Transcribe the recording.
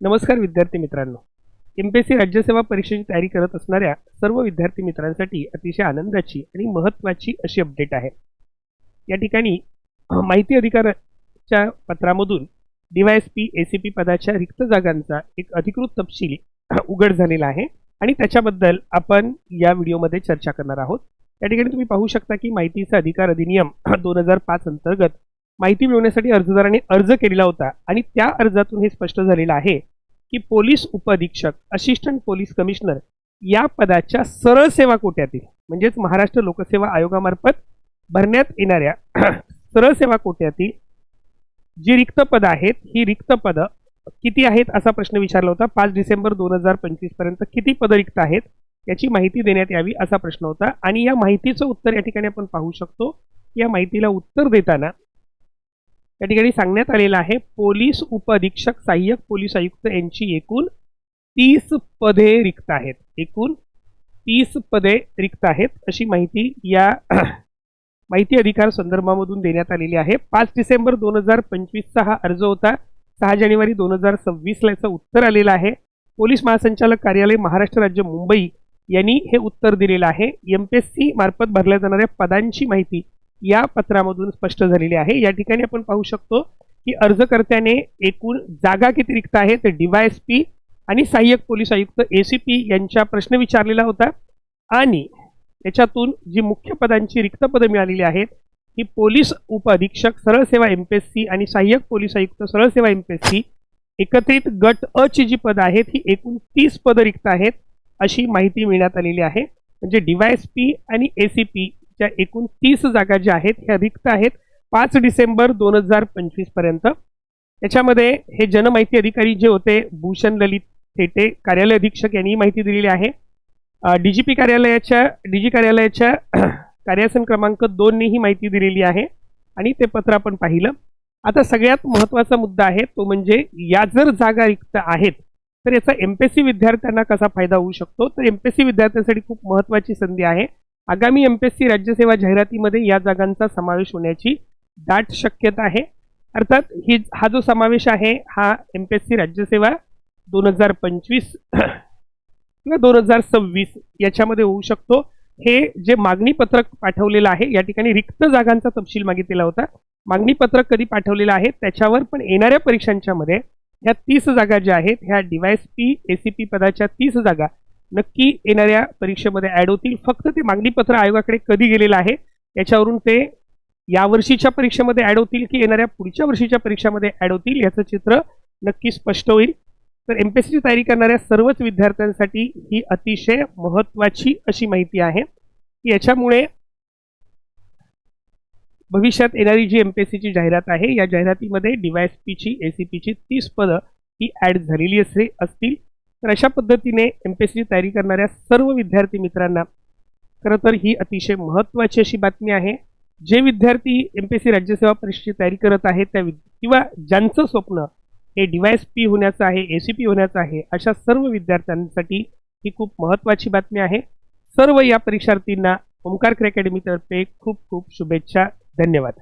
नमस्कार विद्यार्थी मित्रांनो. एम पी एस सी राज्यसेवा परीक्षेची तयारी करत असणाऱ्या सर्व विद्यार्थी मित्रांसाठी अतिशय आनंदाची आणि महत्त्वाची अशी अपडेट आहे. या ठिकाणी माहिती अधिकाराच्या पत्रामधून D Y S P A C P पदाच्या रिक्त जागांचा एक अधिकृत तपशील उघड झालेला आहे आणि त्याच्याबद्दल आपण या व्हिडिओमध्ये चर्चा करणार आहोत. या ठिकाणी तुम्ही पाहू शकता की माहितीचा अधिकार अधिनियम दोन हजार पाच अंतर्गत माहिती मिळवण्यासाठी अर्जदाराने अर्ज केलेला होता. आणि त्या अर्जातून हे स्पष्ट झालेलं आहे की पोलीस उपअधीक्षक असिस्टंट पोलीस कमिशनर या पदाच्या सरळ सेवा कोट्यातील म्हणजेच महाराष्ट्र लोकसेवा आयोगामार्फत भरण्यात येणाऱ्या सरळ सेवा कोट्यातील जी रिक्त पदं आहेत ही रिक्त पदं किती आहेत असा प्रश्न विचारला होता. पाच डिसेंबर दोन हजार पंचवीसपर्यंत किती पदं रिक्त आहेत याची माहिती देण्यात यावी असा प्रश्न होता. आणि या माहितीचं उत्तर या ठिकाणी आपण पाहू शकतो. या माहितीला उत्तर देताना या ठिकाणी सांगण्यात आलेलं आहे पोलीस उपअधीक्षक सहाय्यक पोलीस आयुक्त यांची एकूण तीस पदे रिक्त आहेत. एकूण तीस पदे रिक्त आहेत अशी माहिती या माहिती अधिकार संदर्भामधून देण्यात आलेली आहे. पाच डिसेंबर दोन हजार पंचवीसचा हा अर्ज होता. सहा जानेवारी दोन हजार सव्वीसला याचं उत्तर आलेलं आहे. पोलीस महासंचालक कार्यालय महाराष्ट्र राज्य मुंबई यांनी हे उत्तर दिलेलं आहे. एम पी एस सी मार्फत भरल्या जाणाऱ्या पदांची माहिती या पत्रामधून स्पष्ट झालेली आहे. या ठिकाणी आपण पाहू शकतो की अर्जकर्त्याने एकूण जागा किती रिक्त आहे तर पी आणि सहाय्यक पोलीस आयुक्त ए सी पी यांच्या प्रश्न विचारलेला होता. आणि याच्यातून जी मुख्य पदांची रिक्त पदं मिळालेली आहेत ही पोलीस उपअधीक्षक सरळ सेवा एम पी एस सी आणि सहाय्यक पोलीस आयुक्त सरळ सेवा एम पी एस सी एकत्रित गट अ ची जी पदं आहेत ही एकूण तीस पदं रिक्त आहेत अशी माहिती मिळण्यात आलेली आहे. म्हणजे डीवायएसपी आणि ए सी पी च्या एकूण तीस जागा ज्या आहेत ह्या रिक्त आहेत. पाच डिसेंबर दोन हजार पंचवीसपर्यंत. याच्यामध्ये हे जनमाहिती अधिकारी जे होते भूषण ललित थेटे कार्यालय अधीक्षक यांनी माहिती दिलेली आहे. डीजीपी कार्यालयाच्या डीजी कार्यालयाच्या कार्यासन क्रमांक दोनने ही माहिती दिलेली आहे आणि ते पत्र आपण पाहिलं. आता सगळ्यात महत्त्वाचा मुद्दा आहे तो म्हणजे या जर जागा रिक्त आहेत तर याचा एम पी एस सी विद्यार्थ्यांना कसा फायदा होऊ शकतो? तर एम पी एस सी विद्यार्थ्यांसाठी खूप महत्त्वाची संधी आहे. आगामी एम पी एस सी राज्यसेवा जाहिरातीमध्ये या जागांचा समावेश होण्याची दाट शक्यता आहे. अर्थात ही हा जो समावेश आहे हा एम पी एस सी राज्यसेवा दोन हजार पंचवीस किंवा दोन हजार सव्वीस याच्यामध्ये होऊ शकतो. हे जे मागणी पत्रक पाठवलेलं आहे या ठिकाणी रिक्त जागांचा तपशील मागितलेला होता. मागणी पत्रक कधी पाठवलेलं आहे त्याच्यावर पण येणाऱ्या परीक्षांच्या मध्ये ह्या तीस जागा ज्या आहेत ह्या D Y S P A C P पदाच्या तीस जागा नक्की येणाऱ्या परीक्षेमध्ये ॲड होतील. फक्त ते मागणीपत्र आयोगाकडे कधी गेलेलं आहे याच्यावरून ते या वर्षीच्या परीक्षेमध्ये ॲड होतील की येणाऱ्या पुढच्या वर्षीच्या परीक्षेमध्ये ॲड होतील याचं चित्र नक्की स्पष्ट होईल. तर एम पी एस सीची तयारी करणाऱ्या सर्वच विद्यार्थ्यांसाठी ही अतिशय महत्त्वाची अशी माहिती आहे. की याच्यामुळे भविष्यात येणारी जी एम पी एस सीची जाहिरात आहे या जाहिरातीमध्ये डीवायएस पीची ए सी पीची तीस पदं ही ॲड झालेली असे असतील. तर अशा पद्धतीने एम पी एस सीची तयारी करणाऱ्या सर्व विद्यार्थी मित्रांना खरं तर ही अतिशय महत्त्वाची अशी बातमी आहे. जे विद्यार्थी एम पी एस सी राज्यसेवा परीक्षेची तयारी करत आहेत त्या विद किंवा ज्यांचं स्वप्न हे डिवायस पी होण्याचं आहे ए सी पी होण्याचं आहे अशा सर्व विद्यार्थ्यांसाठी ही खूप महत्त्वाची बातमी आहे. सर्व या परीक्षार्थींना ओंकार अकॅडमीतर्फे खूप खूप शुभेच्छा. धन्यवाद.